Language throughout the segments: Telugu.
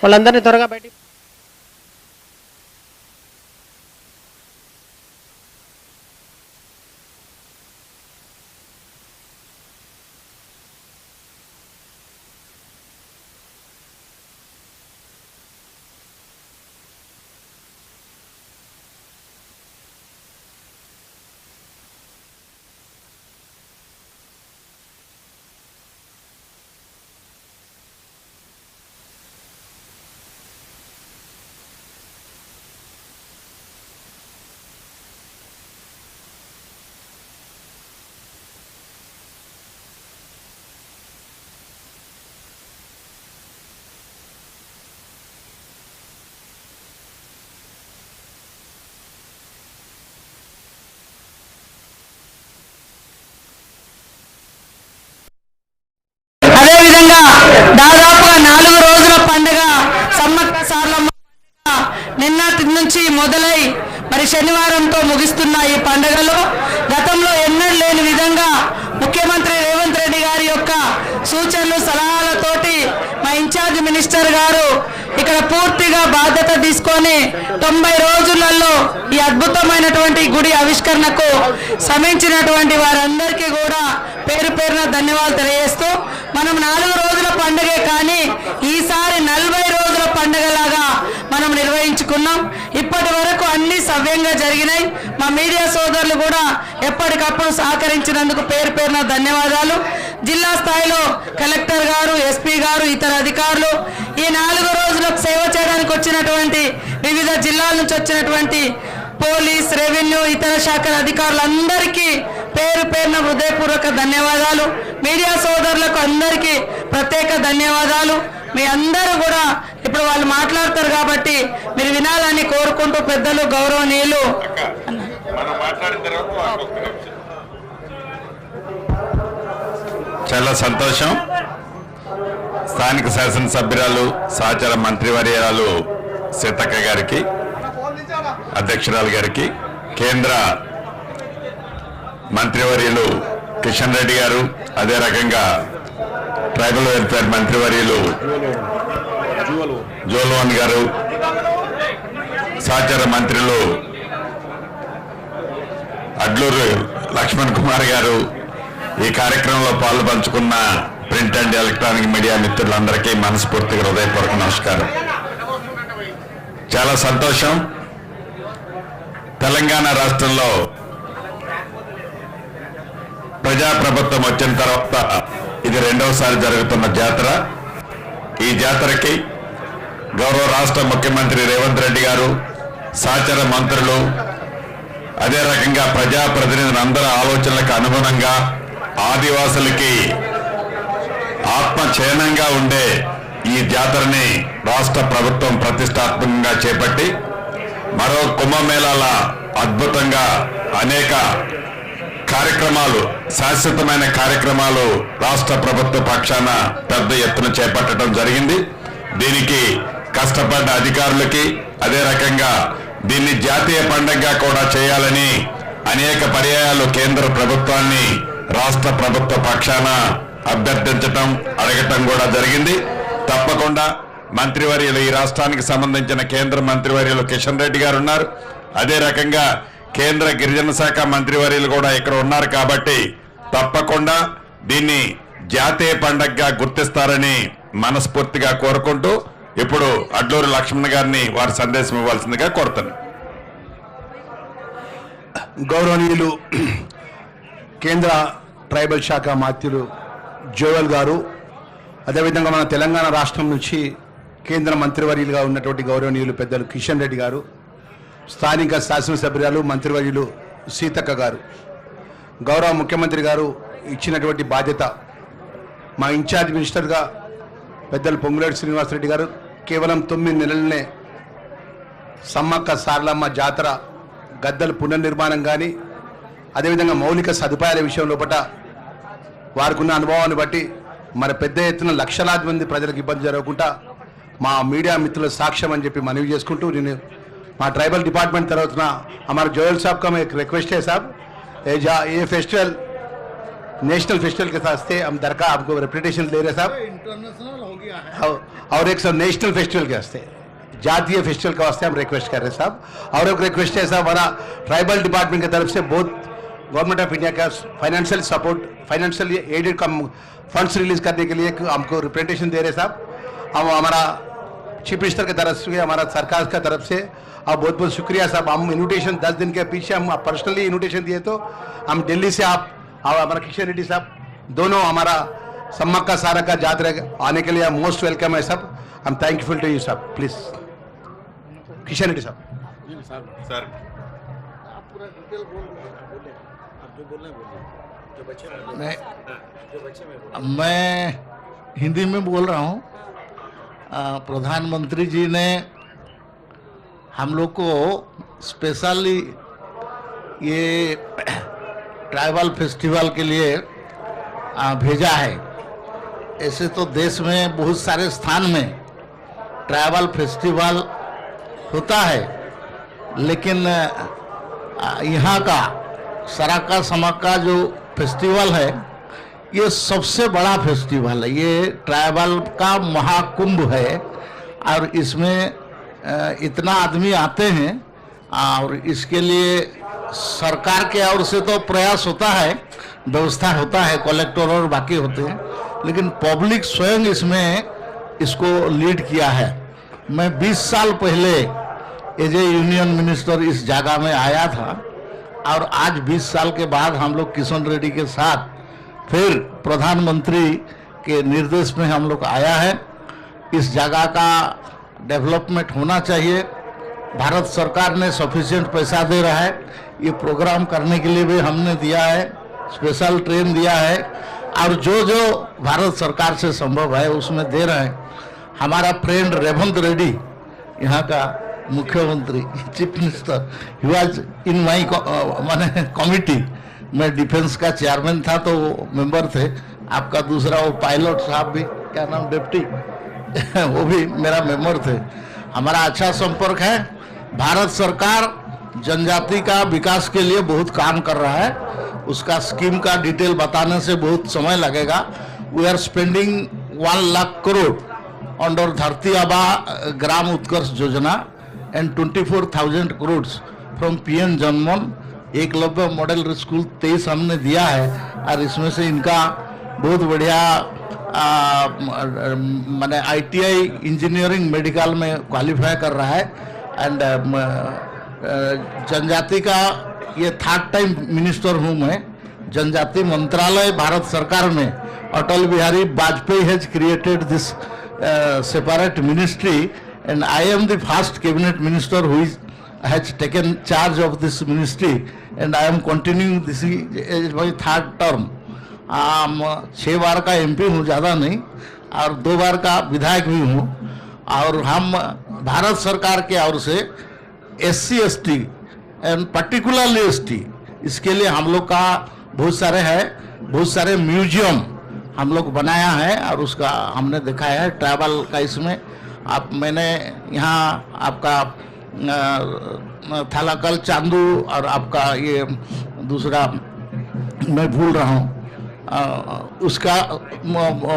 వాళ్ళందరినీ త్వరగా బయటికి అదేవిధంగా దాదాపుగా నాలుగు రోజుల పండుగ సమ్మక్క సార్లమ్మ పండుగ నిన్నటి నుంచి మొదలై మరి శనివారంతో ముగిస్తున్న ఈ పండుగలో గతంలో ఎన్నడూ లేని విధంగా ముఖ్యమంత్రి రేవంత్ రెడ్డి గారి యొక్క సూచనలు సలహాలతోటి మా ఇన్ఛార్జ్ మినిస్టర్ గారు ఇక్కడ పూర్తిగా బాధ్యత తీసుకొని తొంభై రోజులలో ఈ అద్భుతమైనటువంటి గుడి ఆవిష్కరణకు శ్రమించినటువంటి వారందరికీ కూడా పేరు పేరున ధన్యవాదాలు తెలియజేస్తూ మనం నాలుగు రోజుల పండుగే కానీ ఈసారి నలభై రోజుల పండుగలాగా మనం నిర్వహించుకున్నాం. ఇప్పటి వరకు అన్ని సవ్యంగా జరిగినాయి. మా మీడియా సోదరులు కూడా ఎప్పటికప్పుడు సహకరించినందుకు పేరు పేరున ధన్యవాదాలు. జిల్లా స్థాయిలో కలెక్టర్ గారు ఎస్పీ గారు ఇతర అధికారులు ఈ నాలుగు రోజులకు సేవ చేయడానికి వచ్చినటువంటి వివిధ జిల్లాల నుంచి వచ్చినటువంటి పోలీస్ రెవెన్యూ ఇతర శాఖల అధికారులందరికీ పేరు పేరున హృదయపూర్వక ధన్యవాదాలు. మీడియా సోదరులకు అందరికీ ప్రత్యేక ధన్యవాదాలు. మీ అందరూ కూడా ఇప్పుడు వాళ్ళు మాట్లాడతారు కాబట్టి మీరు వినాలని కోరుకుంటూ పెద్దలు గౌరవనీయులు. చాలా సంతోషం స్థానిక శాసనసభ్యురాలు సహచర మంత్రివర్యాలు సీతక్క గారికి అధ్యక్షురాలు గారికి కేంద్ర మంత్రివర్యులు కిషన్ రెడ్డి గారు అదే రకంగా ట్రైబల్ వెల్ఫేర్ మంత్రివర్యులు జోల్వాన్ గారు సహచర మంత్రులు అడ్లూరు లక్ష్మణ్ కుమార్ గారు ఈ కార్యక్రమంలో పాలు పంచుకున్న ప్రింట్ అండ్ ఎలక్ట్రానిక్ మీడియా మిత్రులందరికీ మనస్ఫూర్తిగా హృదయపూర్వక నమస్కారం. చాలా సంతోషం. తెలంగాణ రాష్ట్రంలో ప్రజాప్రభుత్వం వచ్చిన తర్వాత ఇది రెండవసారి జరుగుతున్న జాతర. ఈ జాతరకి గౌరవ రాష్ట్ర ముఖ్యమంత్రి రేవంత్ రెడ్డి గారు సహచర మంత్రులు అదే రకంగా ప్రజాప్రతినిధులందరి ఆలోచనలకు అనుగుణంగా ఆదివాసులకి ఆత్మచయనంగా ఉండే ఈ జాతరని రాష్ట్ర ప్రభుత్వం ప్రతిష్టాత్మకంగా చేపట్టి మరో కుంభమేళాల అద్భుతంగా అనేక కార్యక్రమాలు శాశ్వతమైన కార్యక్రమాలు రాష్ట్ర ప్రభుత్వ పక్షాన పెద్ద ఎత్తున చేపట్టడం జరిగింది. దీనికి కష్టపడ్డ అధికారులకి అదే రకంగా దీన్ని జాతీయ పండగగా కూడా చేయాలని అనేక పర్యాయాలు కేంద్ర ప్రభుత్వాన్ని రాష్ట్ర ప్రభుత్వ పక్షాన అభ్యర్థించటం అడగటం కూడా జరిగింది. తప్పకుండా మంత్రివర్యులు ఈ రాష్ట్రానికి సంబంధించిన కేంద్ర మంత్రివర్యులు కిషన్ రెడ్డి గారు ఉన్నారు. అదే రకంగా కేంద్ర గిరిజన శాఖ మంత్రివర్యులు కూడా ఇక్కడ ఉన్నారు కాబట్టి తప్పకుండా దీన్ని జాతీయ పండగగా గుర్తిస్తారని మనస్ఫూర్తిగా కోరుకుంటూ ఇప్పుడు అడ్లూరు లక్ష్మణ్ గారిని వారి సందేశం ఇవ్వాల్సిందిగా కోరుతాను గౌరవనీయులు కేంద్ర ట్రైబల్ శాఖ మాత్యులు జోవల్ గారు అదేవిధంగా మన తెలంగాణ రాష్ట్రం నుంచి కేంద్ర మంత్రివర్యులుగా ఉన్నటువంటి గౌరవనీయులు పెద్దలు కిషన్ రెడ్డి గారు స్థానిక శాసనసభ్యురాలు మంత్రివర్యులు సీతక్క గారు. గౌరవ ముఖ్యమంత్రి గారు ఇచ్చినటువంటి బాధ్యత మా ఇన్ఛార్జ్ మినిస్టర్గా పెద్దలు పొంగులేటి శ్రీనివాసరెడ్డి గారు కేవలం తొమ్మిది నెలలనే సమ్మక్క సారలమ్మ జాతర గద్దల పునర్నిర్మాణం కానీ అదేవిధంగా మౌలిక సదుపాయాల విషయం లోపల వారికున్న అనుభవాన్ని బట్టి మరి పెద్ద ఎత్తున లక్షలాది మంది ప్రజలకు ఇబ్బంది జరగకుండా మా మీడియా మిత్రుల సాక్ష్యం అని చెప్పి మనవి చేసుకుంటూ నేను మా ट्राइबल डिपार्टमेंट तरफ़ ना हमारे जोयल साहब का मैं एक रिक्वेस्ट है साहब ये जा ये फेस्टिवल नेशनल फेस्टिवल के साथ से हम दरकार हमको रेपुटेशन दे रहे साहब इंटरनेशनल हो गया है और- और एक सब नेशनल फेस्टिवल के वास्ते जातीय फेस्टिवल के वास्ते हम रिक्वेस्ट कर रहे हैं साहब और एक रिक्वेस्ट है साहब हमारा ट्राइबल डिपार्टमेंट की तरफ़ से बहुत गवर्नमेंट ऑफ़ इंडिया का फाइनेंशियल सपोर्ट फाइनेंशियल एडेड का फंड्स रिलीज़ करने के लिए हमको रिप्रेजेंटेशन दे रहे साहब हम हमारा चीफ मिनिस्टर की तरफ़ से हमारा सरकार की तरफ़ से आप बहुत बहुत शुक्रिया साहब। हम इन्विटेशन दस दिन के पीछे हम पर्सनली इन्विटेशन दिए तो हम दिल्ली से आप और हमारा किशन रेड्डी साहब दोनों हमारा सम्मक का सारा का यात्रा आने के लिए मोस्ट वेलकम है सब। हम थैंकफुल टू यू साहब प्लीज़ किशन रेड्डी साहब। సార్ आप पूरा डिटेल बोल बोले आप जो बोलना है बोलिए। जो बच्चे में हिंदी में बोल रहा हूँ। प्रधानमंत्री जी ने हम लोग को स्पेशली ये ट्राइबल फेस्टिवल के लिए भेजा है। ऐसे तो देश में बहुत सारे स्थान में ट्राइबल फेस्टिवल होता है, लेकिन यहाँ का सराका समक्का जो फेस्टिवल है ये सबसे बड़ा फेस्टिवल है। ये ट्राइबल का महाकुंभ है और इसमें इतना आदमी आते हैं और इसके लिए सरकार के ओर से तो प्रयास होता है, व्यवस्था होता है कलेक्टर और बाकी होते हैं, लेकिन पब्लिक स्वयं इसमें इसको लीड किया है। मैं 20 साल पहले एज ए यूनियन मिनिस्टर इस जगह में आया था और आज 20 साल के बाद हम लोग किशन रेड्डी के साथ फिर प्रधानमंत्री के निर्देश में हम लोग आया है। इस जगह का डेवलपमेंट होना चाहिए। भारत सरकार ने सफिशियंट पैसा दे रहा है। ये प्रोग्राम करने के लिए भी हमने दिया है। स्पेशल ट्रेन दिया है। और जो जो भारत सरकार से संभव है, उसमें दे रहे हैं। हमारा फ्रेंड रेवंत रेड्डी यहाँ का मुख्यमंत्री chief minister he was in my माने कमिटी मैं डिफेंस का चेयरमैन था तो वो मेंबर थे। आपका दूसरा वो पायलट साहब भी, क्या नाम, डिप्टी? वो भी मेरा मेंबर थे। हमारा अच्छा संपर्क है। भारत सरकार जनजाति का विकास के लिए बहुत काम कर रहा है। उसका स्कीम का डिटेल बताने से बहुत समय लगेगा। We are spending one lakh crore under Dharti Aaba Gram Utkarsh Yojana and twenty four thousand crore from P N Janman Eklavya model school तेईस हमने दिया है, और इसमें से इनका बहुत बढ़िया मैंने आईटीआई इंजीनियरिंग मेडिकल में क्वालिफाई कर रहा है एंड जनजाति का ये थर्ड टाइम मिनिस्टर हूँ मैं, जनजाति मंत्रालय भारत सरकार में, Atal Bihari Vajpayee has created this separate ministry and I am the first cabinet minister who is has taken charge of this ministry and I am continuing this is my third term. um, छः बार का एमपी हूँ ज़्यादा नहीं और दो बार का विधायक भी हूँ और हम भारत सरकार के ओर से S C S T and particularly S T इसके लिए हम लोग का बहुत सारे है बहुत सारे म्यूज़ियम हम लोग बनाया है और उसका हमने दिखाया है ट्रैवल का इसमें आप मैंने यहाँ आपका थालाकल, चांदू और आपका ये दूसरा मैं भूल रहा हूँ। उसका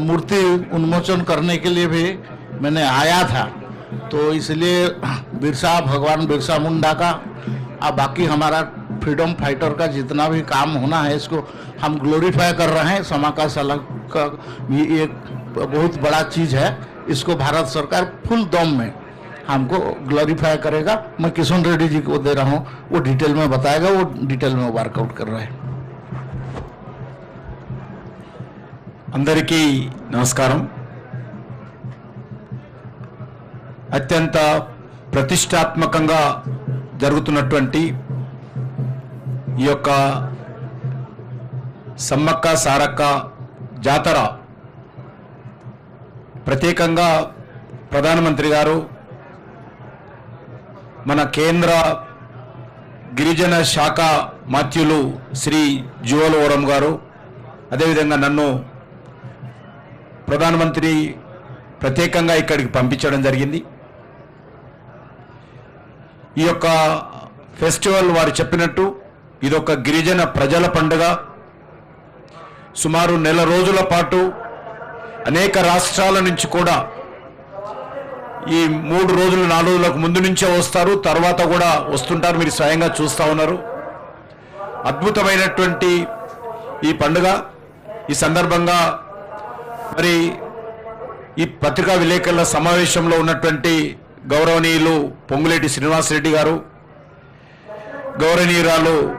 मूर्ति उन्मोचन करने के लिए भी मैंने आया था। तो इसलिए बिरसा, भगवान बिरसा मुंडा का और बाकी हमारा फ्रीडम फाइटर का जितना भी काम होना है, इसको हम ग्लोरीफाई कर रहे हैं। समा का सलग का भी एक बहुत बड़ा चीज़ है। इसको भारत सरकार फुल दम में हमको ग्लोरीफाई करेगा मैं किशन रेड्डी जी को दे रहा हूँ वो डिटेल में बताएगा वो डिटेल में वर्कआउट कर रहे हैं అందరికీ నమస్కారం అత్యంత ప్రతిష్టాత్మకంగా జరుగుతున్నటువంటి ఈ యొక్క సమ్మక్క సారక్క జాతర ప్రత్యేకంగా ప్రధానమంత్రి గారు మన కేంద్ర గిరిజన శాఖ మాత్యులు శ్రీ జువల్ ఓరం గారు. అదేవిధంగా నన్ను ప్రధానమంత్రి ప్రత్యేకంగా ఇక్కడికి పంపించడం జరిగింది. ఈ యొక్క ఫెస్టివల్ వారు చెప్పినట్టు ఇదొక గిరిజన ప్రజల పండుగ. సుమారు నెల రోజుల పాటు అనేక రాష్ట్రాల నుంచి కూడా ఈ మూడు రోజులు నాలుగు రోజులకు ముందు నుంచే వస్తారు. తర్వాత కూడా వస్తుంటారు. మీరు స్వయంగా చూస్తూ ఉన్నారు. అద్భుతమైనటువంటి ఈ పండుగ. ఈ సందర్భంగా మరి ఈ పత్రికా విలేకరుల సమావేశంలో ఉన్నటువంటి గౌరవనీయులు పొంగులేటి శ్రీనివాసరెడ్డి గారు గౌరవనీయురాలు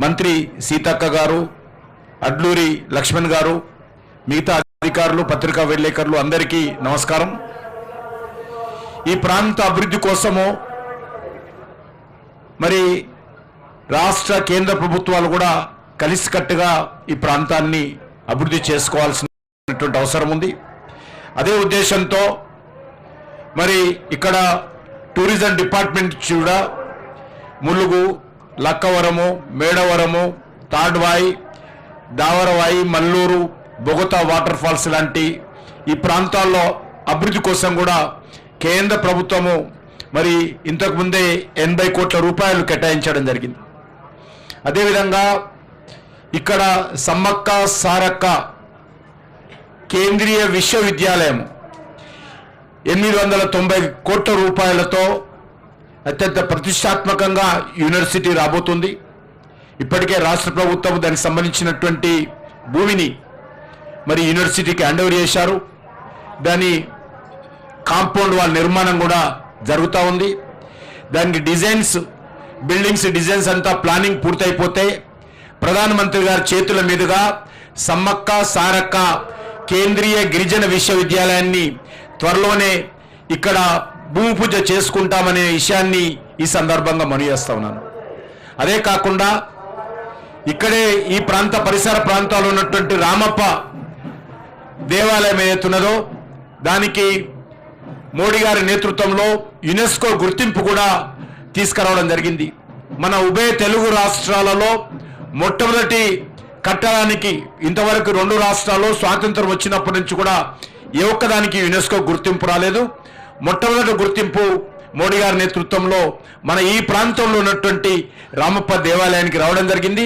మంత్రి సీతక్క గారు అడ్లూరి లక్ష్మణ్ గారు మిగతా అధికారులు పత్రికా విలేకరులు అందరికీ నమస్కారం. ఈ ప్రాంత అభివృద్ధి కోసము మరి రాష్ట్ర కేంద్ర ప్రభుత్వాలు కూడా కలిసికట్టుగా ఈ ప్రాంతాన్ని అభివృద్ధి చేసుకోవాల్సినటువంటి అవసరం ఉంది. అదే ఉద్దేశంతో మరి ఇక్కడ టూరిజం డిపార్ట్మెంట్ కూడా ములుగు లక్కవరము మేడవరము తాడ్వాయి దావరవాయి మల్లూరు బొగతా వాటర్ ఫాల్స్ లాంటి ఈ ప్రాంతాల్లో అభివృద్ధి కోసం కూడా కేంద్ర ప్రభుత్వము మరి ఇంతకు ముందే ఎనభై కోట్ల రూపాయలు కేటాయించడం జరిగింది. అదేవిధంగా ఇక్కడ సమ్మక్క సారక్క కేంద్రీయ విశ్వవిద్యాలయం ఎనిమిది వందల తొంభై కోట్ల రూపాయలతో అత్యంత ప్రతిష్టాత్మకంగా యూనివర్సిటీ రాబోతుంది. ఇప్పటికే రాష్ట్ర ప్రభుత్వం దానికి సంబంధించినటువంటి భూమిని మరి యూనివర్సిటీకి హ్యాండ్ ఓవర్ చేశారు. దాని కాంపౌండ్ వాళ్ళ నిర్మాణం కూడా జరుగుతూ ఉంది. దానికి డిజైన్స్ బిల్డింగ్స్ డిజైన్స్ అంతా ప్లానింగ్ పూర్తయిపోతే ప్రధానమంత్రి గారి చేతుల మీదుగా సమ్మక్క సారక్క కేంద్రీయ గిరిజన విశ్వవిద్యాలయాన్ని త్వరలోనే ఇక్కడ భూమి పూజ చేసుకుంటామనే విషయాన్ని ఈ సందర్భంగా మనయేస్తా ఉన్నాను. అదే కాకుండా ఇక్కడే ఈ ప్రాంత పరిసర ప్రాంతాల్లో ఉన్నటువంటి రామప్ప దేవాలయం ఏదైతున్నదో దానికి మోడీ గారి నేతృత్వంలో యునెస్కో గుర్తింపు కూడా తీసుకురావడం జరిగింది. మన ఉభయ తెలుగు రాష్ట్రాలలో మొట్టమొదటి కట్టడానికి ఇంతవరకు రెండు రాష్ట్రాల్లో స్వాతంత్రం వచ్చినప్పటి నుంచి కూడా ఏ ఒక్కదానికి యునెస్కో గుర్తింపు రాలేదు. మొట్టమొదటి గుర్తింపు మోడీ గారి నేతృత్వంలో మన ఈ ప్రాంతంలో ఉన్నటువంటి రామప్ప దేవాలయానికి రావడం జరిగింది.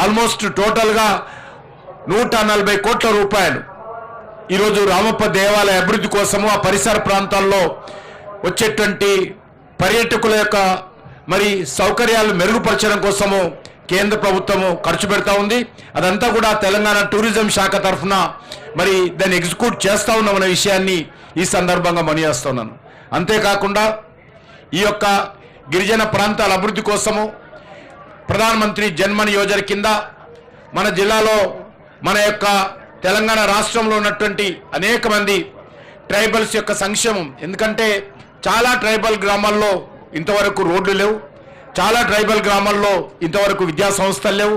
ఆల్మోస్ట్ టోటల్గా నూట నలభై కోట్ల రూపాయలు ఈరోజు రామప్ప దేవాలయ అభివృద్ధి కోసము ఆ పరిసర ప్రాంతాల్లో వచ్చేటువంటి పర్యాటకుల యొక్క మరి సౌకర్యాలు మెరుగుపరచడం కోసము కేంద్ర ప్రభుత్వము ఖర్చు పెడతా ఉంది. అదంతా కూడా తెలంగాణ టూరిజం శాఖ తరఫున మరి దాన్ని ఎగ్జిక్యూట్ చేస్తా ఉన్నామనే విషయాన్ని ఈ సందర్భంగా మనియేస్తున్నాను అంతేకాకుండా ఈ యొక్క గిరిజన ప్రాంతాల అభివృద్ధి కోసము ప్రధానమంత్రి జన్మన్ యోజన కింద మన జిల్లాలో మన యొక్క తెలంగాణ రాష్ట్రంలో ఉన్నటువంటి అనేక మంది ట్రైబల్స్ యొక్క సంక్షేమం. ఎందుకంటే చాలా ట్రైబల్ గ్రామాల్లో ఇంతవరకు రోడ్లు లేవు. చాలా ట్రైబల్ గ్రామాల్లో ఇంతవరకు విద్యా సంస్థలు లేవు.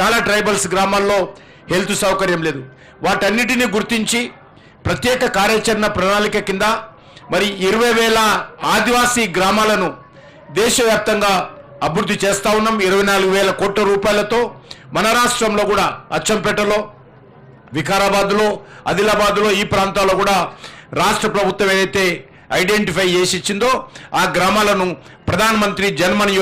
చాలా ట్రైబల్స్ గ్రామాల్లో హెల్త్ సౌకర్యం లేదు. వాటన్నిటిని గుర్తించి ప్రత్యేక కార్యాచరణ ప్రణాళిక కింద మరి ఇరవై వేల ఆదివాసీ గ్రామాలను దేశవ్యాప్తంగా అభివృద్ధి చేస్తా ఉన్నాం. ఇరవై నాలుగు వేల కోట్ల రూపాయలతో మన రాష్ట్రంలో కూడా అచ్చంపేటలో వికారాబాద్లో ఆదిలాబాద్లో ఈ ప్రాంతాల్లో కూడా రాష్ట్ర ప్రభుత్వం ఏదైతే ఐడెంటిఫై చేసి ఇచ్చిందో ఆ గ్రామాలను ప్రధానమంత్రి జన్మన్ యోజన